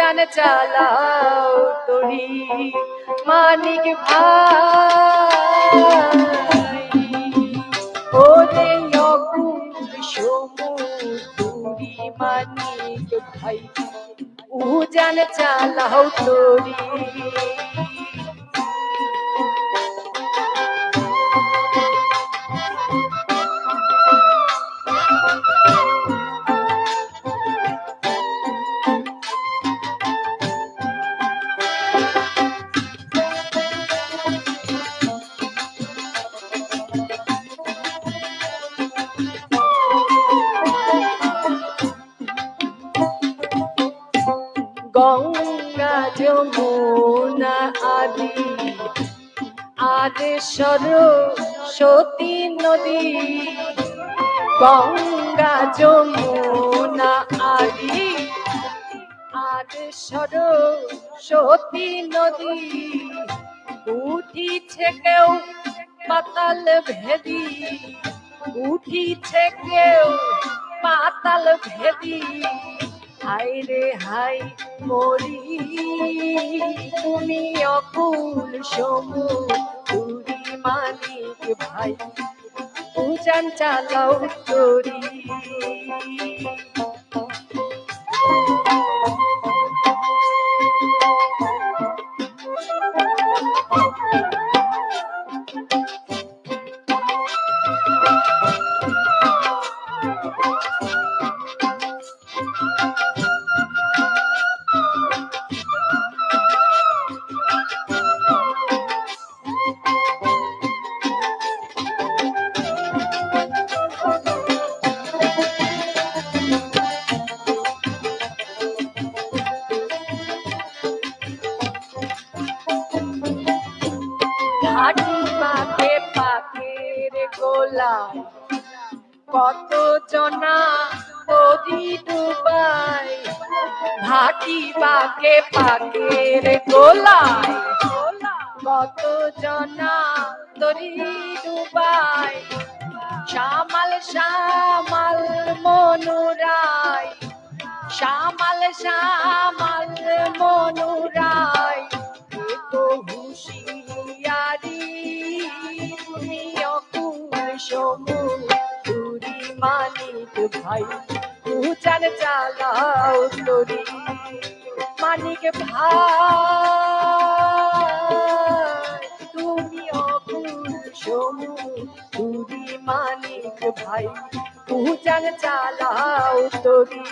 উজান চালাও তরি। মানিক ভাই ও রে অকুল সমুদুরি মানিক ভাই ও জান চালাও তরি। গঙ্গা যমুনা আদি। আদে সরস্বতী নদী। গঙ্গা যমুনা আদি। আদে সরস্বতী নদী। উঠিছে কেউ পাতাল ভেদি। উঠিছে কেউ পাতাল ভেদি। হাই রে হাই মরি তুমি অকুল সমু তুমি মালিক ভাই পূজান চালাও তোরি ঘাটি পাকে, পাকের গোলায়। কত জনা নদী ডুবাই ঘাটি পাকে, পাকের গোলায়। কত জনা তরি ডুবাই শ্যামাল শ্যামাল মনুরাই শ্যামাল শ্যামাল মনুরাই মানিক ভাই উচান চালাও তোরি। মানিক ভাই, তুমি সমু তুরি মানিক ভাই উচান চালাও তোরি।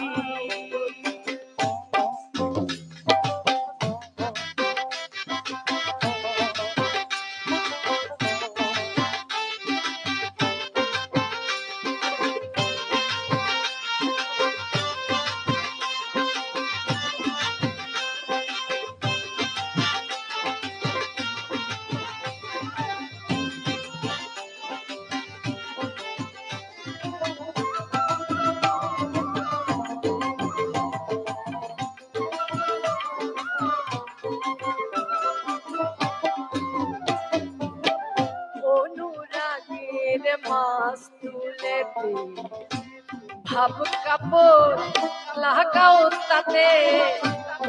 মাস তুলেতে ভাব কাপড়, লাগাও তাতে।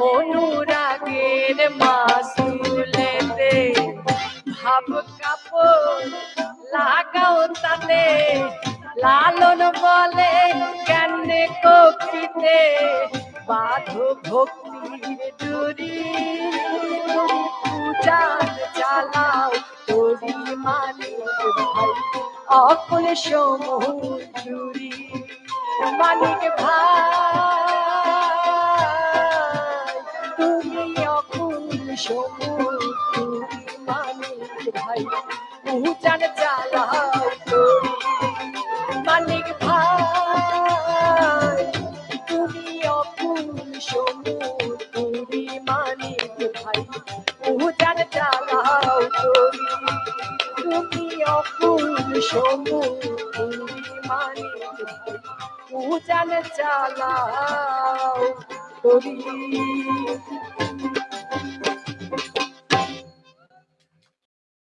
অনুরাগের মাস তুলেতে ভাব কাপড়, লাগাও তাতে। লালন বলে কেন কপিতে? বাধো ভক্তির ডুরি পূজার চালাও তোরি মানিক ভাই অকুল সমুদ্রী মানিক ভাই তুমি অকুল সমুদ্রী মানিক ভাই পূজার চালাও তোরি মানিক ভাই তুমি অকুল সমুদ্রী মানিক ভাই পূজার চালাও তুমি অকুল সমুদ্রী মানিক ভাই চালাও তোরি।